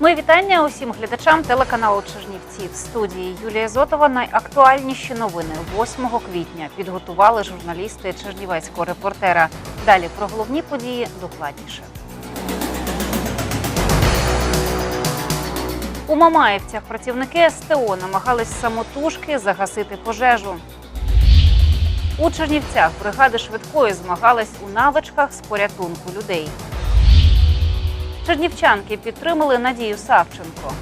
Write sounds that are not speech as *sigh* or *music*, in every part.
Мої вітання усім глядачам телеканалу Чернівці. В студії Юлія Зотова найактуальніші новини 8 квітня підготували журналісти Чернівецького репортера. Далі про головні події докладніше. У Мамаївцях працівники СТО намагались самотужки загасити пожежу. У Чернівцях бригади швидкої змагались у навичках з порятунку людей. Чернівчанки підтримали Надію Савченко.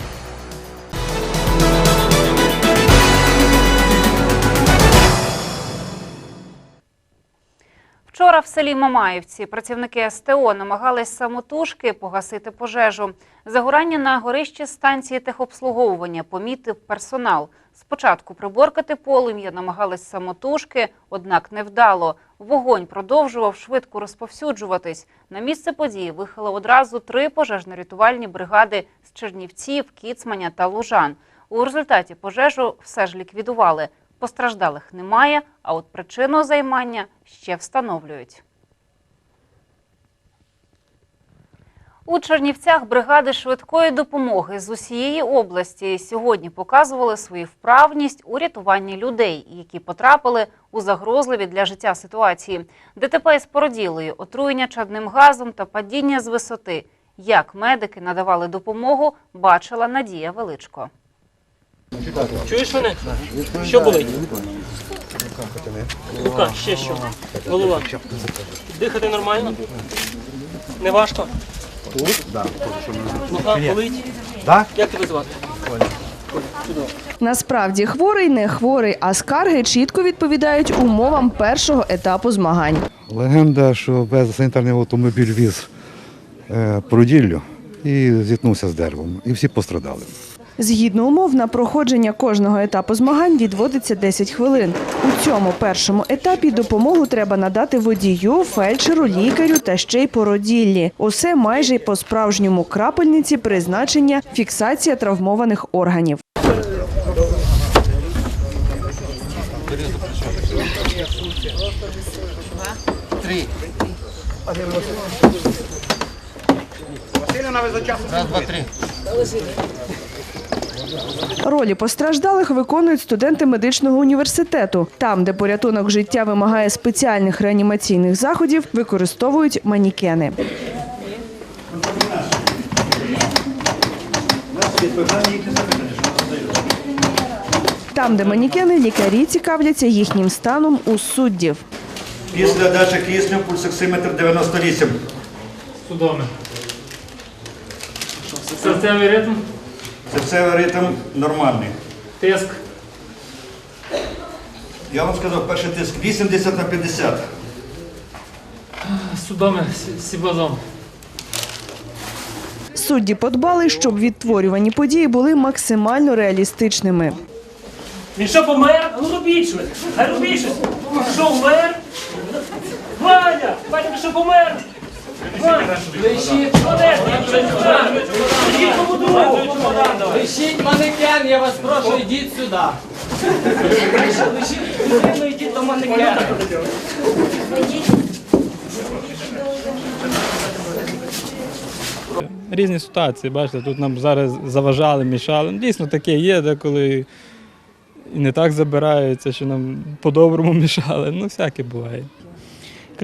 Вчора в селі Мамаївці працівники СТО намагались самотужки погасити пожежу. Загорання на горищі станції техобслуговування помітив персонал. Спочатку приборкати полум'я намагались самотужки, однак невдало. Вогонь продовжував швидко розповсюджуватись. На місце події виїхали одразу три пожежно-рятувальні бригади з Чернівців, Кіцманя та Лужан. У результаті пожежу все ж ліквідували. Постраждалих немає, а от причину займання ще встановлюють. У Чернівцях бригади швидкої допомоги з усієї області сьогодні показували свою вправність у рятуванні людей, які потрапили у загрозливі для життя ситуації. ДТП з породілою, отруєння чадним газом та падіння з висоти. Як медики надавали допомогу, бачила Надія Величко. Чуєш мене? Що болить? Рука, ще що? Голова. Дихати нормально? Не важко? Тут? Нога? Да? Як тебе звати? Насправді хворий не хворий, а скарги чітко відповідають умовам першого етапу змагань. Легенда, що без санітарний автомобіль віз е, проділлю і зіткнувся з деревом. І всі пострадали. Згідно умов, на проходження кожного етапу змагань відводиться 10 хвилин. У цьому першому етапі допомогу треба надати водію, фельдшеру, лікарю та ще й породіллі. Усе майже й по справжньому крапельниці призначення, фіксація травмованих органів. Ролі постраждалих виконують студенти медичного університету. Там, де порятунок життя вимагає спеціальних реанімаційних заходів, використовують манікени. Там, де манікени, лікарі цікавляться їхнім станом у суддів. Після дачі кисню пульсоксиметр 98. Судоми. Серцевий ритм, Серцевий ритм нормальний. тиск. Я вам сказав, перший тиск 80 на 50. Судоми, сіблазом. Судді подбали, щоб відтворювані події були максимально реалістичними. Він що помер? Ну робіть щось. Хай робіть щось. Що вмер? Ваня! Ваня, ти що помер? Ваня! Лишіть! Молодець, я вже не знаю. Лишіть манекен, я вас прошу, йдіть сюди. Лишіть людину, йдіть до манекена. різні ситуації, бачите, тут нам зараз заважали, мішали. Ну, Дійсно таке є, деколи і не так забираються, що нам по-доброму *laughs* мішали. Ну, всяке буває.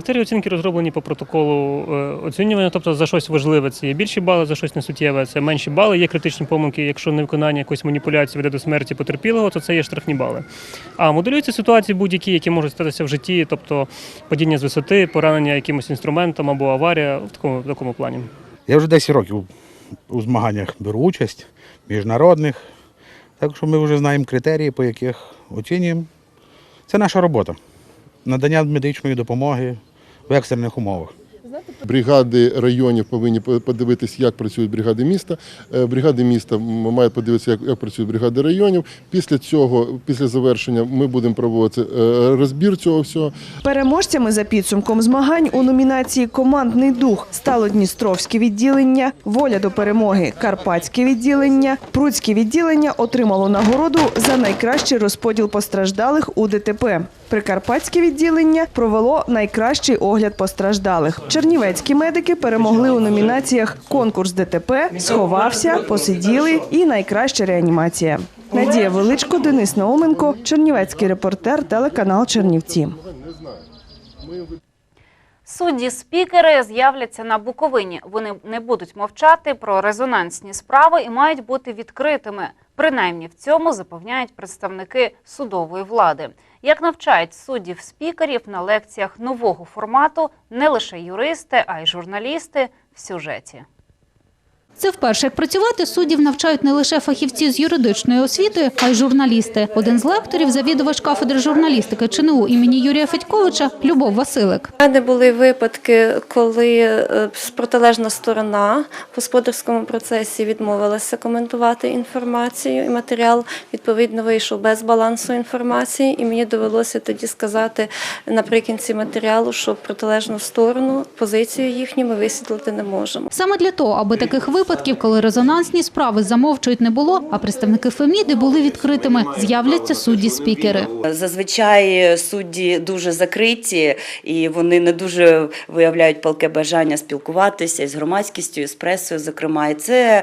Критерії оцінки розроблені по протоколу е, оцінювання, тобто за щось важливе це є більші бали, за щось несуттєве це менші бали. Є критичні помилки, якщо невиконання якоїсь маніпуляції веде до смерті потерпілого, то це є штрафні бали. А моделюються ситуації будь-які, які можуть статися в житті, тобто падіння з висоти, поранення якимось інструментом або аварія в такому, в такому плані. Я вже 10 років у змаганнях беру участь, міжнародних. Так що ми вже знаємо критерії, по яких оцінюємо. Це наша робота. Надання медичної допомоги в екстрених умовах. Бригади районів повинні по- подивитися, як працюють бригади міста. Е, Бригади міста мають подивитися, як, як працюють бригади районів. Після цього, після завершення, ми будемо проводити е, розбір цього всього. Переможцями за підсумком змагань у номінації Командний дух стало Дністровське відділення, Воля до перемоги, Карпатське відділення, Пруцьке відділення отримало нагороду за найкращий розподіл постраждалих у ДТП. Прикарпатське відділення провело найкращий огляд постраждалих. Чернівецькі медики перемогли у номінаціях Конкурс ДТП, Сховався, Посиділи і Найкраща реанімація. Надія Величко, Денис Науменко, Чернівецький репортер, телеканал Чернівці. Судді-спікери з'являться на Буковині. Вони не будуть мовчати про резонансні справи і мають бути відкритими. Принаймні в цьому запевняють представники судової влади. Як навчають суддів-спікерів на лекціях нового формату не лише юристи, а й журналісти в сюжеті. Це вперше, як працювати, суддів навчають не лише фахівці з юридичною освітою, а й журналісти. Один з лекторів, завідувач кафедри журналістики ЧНУ імені Юрія Федьковича, Любов Василик. У мене були випадки, коли е, протилежна сторона в господарському процесі відмовилася коментувати інформацію, і матеріал відповідно вийшов без балансу інформації. І мені довелося тоді сказати наприкінці матеріалу, що протилежну сторону, позицію їхню ми висвітлити не можемо. Саме для того, аби таких випадків, коли резонансні справи замовчують не було, а представники Феміди були відкритими, з'являться судді-спікери. Зазвичай судді дуже закриті і вони не дуже виявляють палке бажання спілкуватися з громадськістю, з пресою, зокрема. І це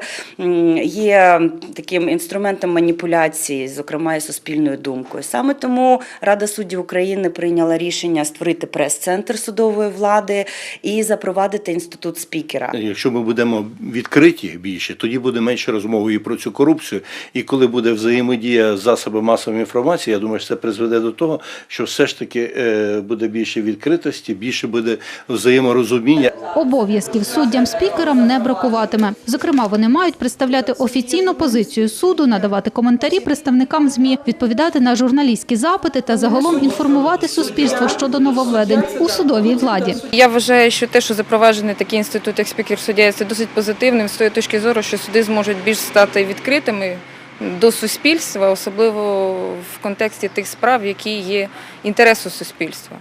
є таким інструментом маніпуляції, зокрема і суспільною думкою. Саме тому Рада суддів України прийняла рішення створити прес-центр судової влади і запровадити інститут спікера. Якщо ми будемо відкриті більше, тоді буде менше розмови і про цю корупцію. І коли буде взаємодія з засобами масової інформації, я думаю, що це призведе до того, що все ж таки е, буде більше відкритості, більше буде взаєморозуміння. Обов'язків суддям-спікерам не бракуватиме. Зокрема, вони мають представляти офіційну позицію суду, надавати коментарі представникам ЗМІ, відповідати на журналістські запити та загалом інформувати суспільство щодо нововведень у судовій владі. Я вважаю, що те, що запроваджений такий інститут, як спікер суддя, це досить позитивним тої точки зору, що суди зможуть більш стати відкритими до суспільства, особливо в контексті тих справ, які є інтересу суспільства.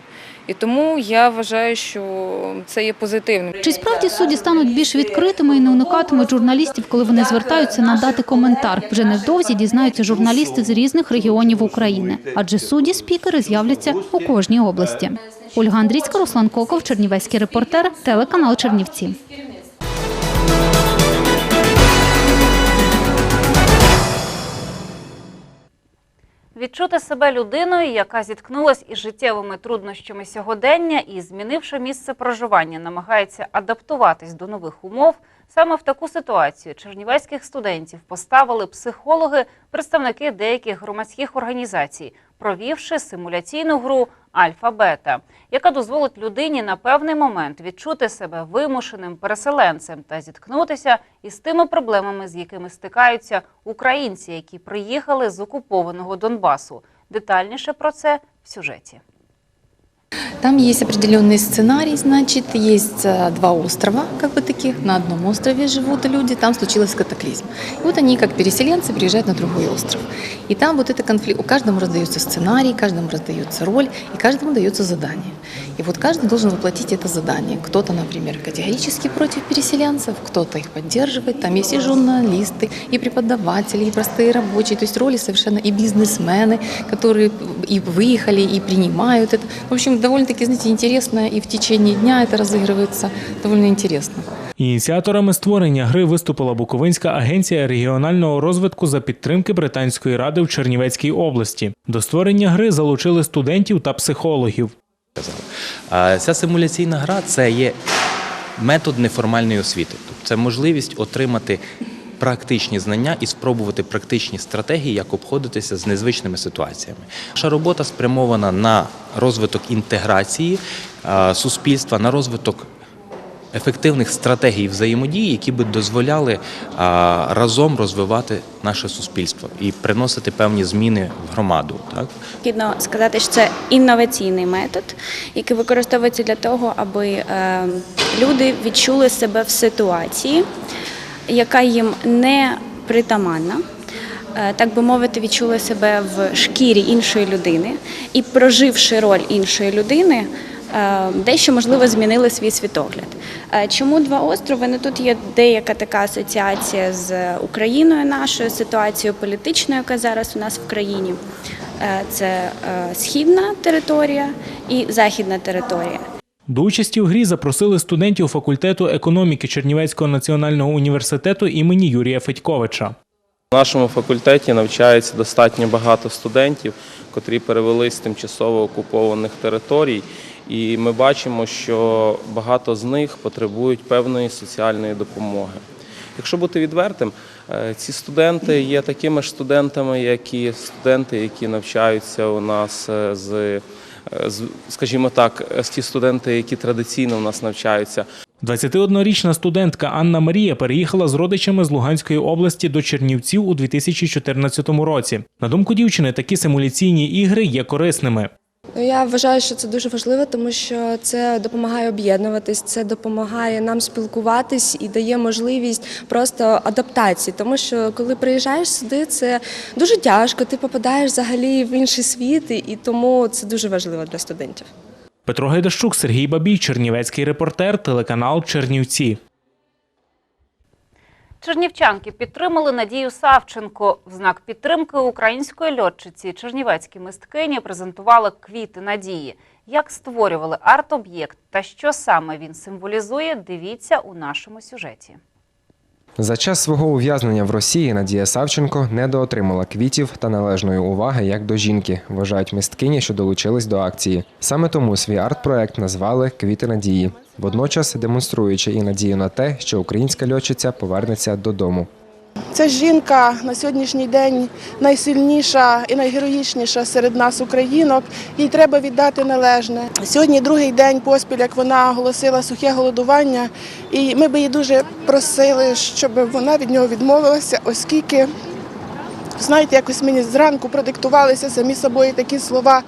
І тому я вважаю, що це є позитивним. Чи справді судді стануть більш відкритими і не уникатимуть журналістів, коли вони звертаються надати коментар? Вже невдовзі дізнаються журналісти з різних регіонів України, адже судді-спікери з'являться у кожній області. Ольга Андрійська, Руслан Коков, Чернівецький репортер, телеканал Чернівці. Відчути себе людиною, яка зіткнулась із життєвими труднощами сьогодення і, змінивши місце проживання, намагається адаптуватись до нових умов. Саме в таку ситуацію чернівецьких студентів поставили психологи, представники деяких громадських організацій, провівши симуляційну гру Альфа-Бета, яка дозволить людині на певний момент відчути себе вимушеним переселенцем та зіткнутися із тими проблемами, з якими стикаються українці, які приїхали з окупованого Донбасу. Детальніше про це в сюжеті. Там есть определенный сценарий, значит, есть э, два острова, как бы таких. На одном острове живут люди, там случилось катаклизм. И вот они, как переселенцы, приезжают на другой остров. И там вот это конфликт, у каждому раздается сценарий, каждому раздается роль, и каждому дается задание. И вот каждый должен воплотить это задание. Кто-то, например, категорически против переселенцев, кто-то их поддерживает. Там есть и журналисты, и преподаватели, и простые рабочие. То есть роли совершенно и бизнесмены, которые и выехали, и принимают это. В общем, довольно-таки, знаете, интересно, и в течение дня это разыгрывается довольно интересно. Ініціаторами створення гри виступила Буковинська агенція регіонального розвитку за підтримки Британської ради в Чернівецькій області. До створення гри залучили студентів та психологів. А Ця симуляційна гра це є метод неформальної освіти. Тобто це можливість отримати практичні знання і спробувати практичні стратегії, як обходитися з незвичними ситуаціями. Наша робота спрямована на розвиток інтеграції е, суспільства, на розвиток ефективних стратегій взаємодії, які би дозволяли а, разом розвивати наше суспільство і приносити певні зміни в громаду. Так? Необхідно сказати, що це інноваційний метод, який використовується для того, аби е, люди відчули себе в ситуації, яка їм не притаманна. Е, Так би мовити, відчули себе в шкірі іншої людини і, проживши роль іншої людини, е, дещо можливо змінили свій світогляд. Е, Чому два острови? Ну тут є деяка така асоціація з Україною, нашою ситуацією політичною, яка зараз у нас в країні. Це східна територія і західна територія. До участі у грі запросили студентів факультету економіки Чернівецького національного університету імені Юрія Федьковича. В нашому факультеті навчається достатньо багато студентів, котрі перевелись з тимчасово окупованих територій. І ми бачимо, що багато з них потребують певної соціальної допомоги. Якщо бути відвертим, е, ці студенти є такими ж студентами, як і студенти, які навчаються у нас е, з скажімо так, е, ті студенти, які традиційно в нас навчаються. 21-річна студентка Анна Марія переїхала з родичами з Луганської області до Чернівців у 2014 році. На думку дівчини, такі симуляційні ігри є корисними. Ну, я вважаю, що це дуже важливо, тому що це допомагає об'єднуватись, це допомагає нам спілкуватись і дає можливість просто адаптації. Тому що коли приїжджаєш сюди, це дуже тяжко. Ти попадаєш взагалі в інший світ, і тому це дуже важливо для студентів. Петро Гайдащук, Сергій Бабій, Чернівецький репортер, телеканал Чернівці. Чернівчанки підтримали Надію Савченко. В знак підтримки української льотчиці чернівецькі мисткині презентували квіти надії. Як створювали арт-об'єкт та що саме він символізує, дивіться у нашому сюжеті. За час свого ув'язнення в Росії Надія Савченко недоотримала квітів та належної уваги як до жінки, вважають мисткині, що долучились до акції. Саме тому свій арт-проект назвали Квіти надії, водночас демонструючи і надію на те, що українська льотчиця повернеться додому. Ця жінка на сьогоднішній день найсильніша і найгероїчніша серед нас, українок. Їй треба віддати належне. Сьогодні другий день поспіль, як вона оголосила сухе голодування, і ми би її дуже просили, щоб вона від нього відмовилася, оскільки. Знаєте, якось мені зранку продиктувалися самі собою такі слова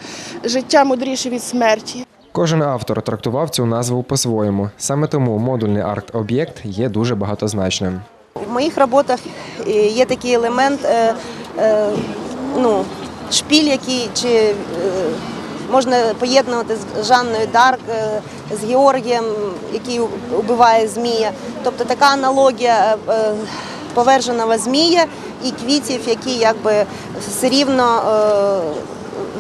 життя мудріше від смерті. Кожен автор трактував цю назву по-своєму. Саме тому модульний арт-об'єкт є дуже багатозначним. В моїх роботах е, є такий елемент, е, е, ну, шпіль, який чи можна поєднувати з Жанною Дарк, з Георгієм, який убиває змія. Тобто така аналогія поверженого змія і квітів, які якби все рівно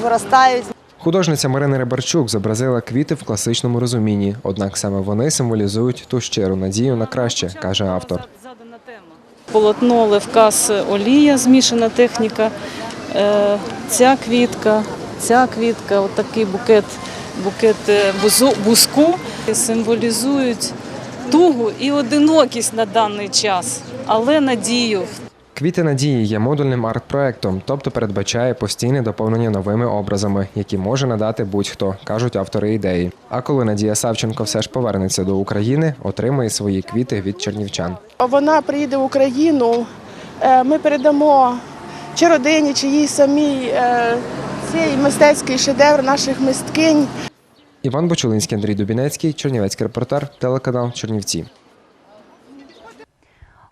виростають. Художниця Марина Рибарчук зобразила квіти в класичному розумінні, однак саме вони символізують ту щиру надію на краще, каже автор. Полотно левкас олія, змішана техніка. Е, Ця квітка, ця квітка, отакий букет, букет е, бузку символізують тугу і одинокість на даний час, але надію. Квіти надії є модульним арт-проектом, тобто передбачає постійне доповнення новими образами, які може надати будь-хто, кажуть автори ідеї. А коли Надія Савченко все ж повернеться до України, отримає свої квіти від чернівчан. Вона приїде в Україну, е, ми передамо чи родині, чи їй самій е, цей мистецький шедевр наших мисткинь. Іван Бочулинський, Андрій Дубінецький, Чернівецький репортер, телеканал Чернівці.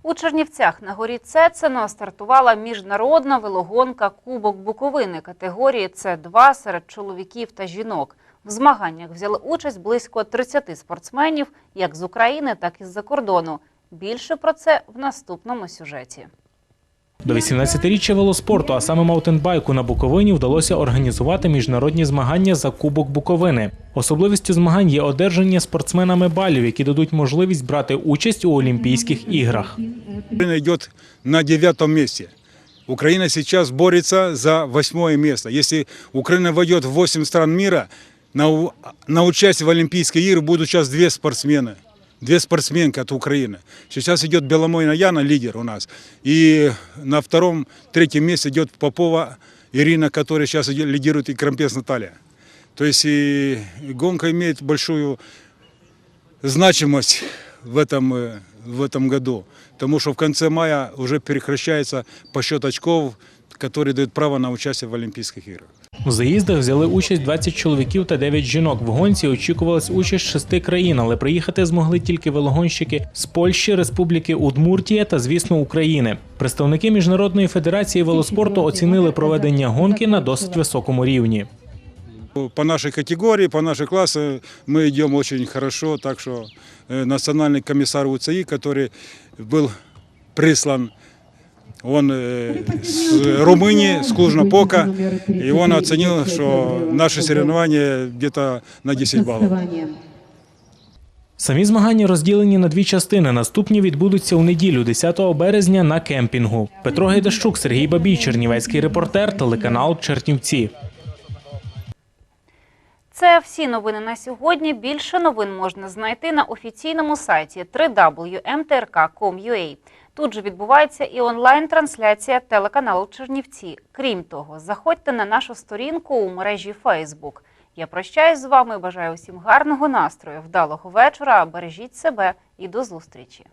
У Чернівцях на горі Цецено стартувала міжнародна велогонка Кубок Буковини категорії С2 серед чоловіків та жінок. В змаганнях взяли участь близько 30 спортсменів як з України, так і з-за кордону. Більше про це в наступному сюжеті. До 18-річчя велоспорту, а саме маутенбайку на Буковині, вдалося організувати міжнародні змагання за Кубок Буковини. Особливістю змагань є одержання спортсменами балів, які дадуть можливість брати участь у Олімпійських іграх. Украина идет на девятом месте. Украина сейчас борется за восьмое место. Если Украина войдет в восемь стран мира, на, у- на участие в Олимпийских играх будут сейчас две спортсмены. Две спортсменки от Украины. Сейчас идет Беломойна Яна, лидер у нас. И на втором, третьем месте идет Попова которая сейчас идет- лидирует, и Крампес Наталья. То есть и гонка имеет большую значимость в этом, э, в этом году. Потому что в конце мая уже прекращается посчет очков, который дает право на участие в Олимпийских играх. У заїздах взяли участь 20 чоловіків та 9 жінок. В гонці очікувалась участь шести країн, але приїхати змогли тільки велогонщики з Польщі, Республіки Удмуртія та, звісно, України. Представники міжнародної федерації велоспорту оцінили проведення гонки на досить високому рівні. По нашей категории, по нашей классу мы идем очень хорошо, так что э, национальный комиссар УЦИ, который был прислан, он э, с Румынии, с Клужно-Пока, и он оценил, что наши соревнования где-то на 10 баллов. Самі змагання розділені на дві частини. Наступні відбудуться у неділю, 10 березня, на кемпінгу. Петро Гайдащук, Сергій Бабій, Чернівецький репортер, телеканал Чернівці. Це всі новини на сьогодні. Більше новин можна знайти на офіційному сайті www.mtrk.com.ua. Тут же відбувається і онлайн-трансляція телеканалу Чернівці. Крім того, заходьте на нашу сторінку у мережі Facebook. Я прощаюсь з вами, бажаю усім гарного настрою, вдалого вечора, бережіть себе і до зустрічі.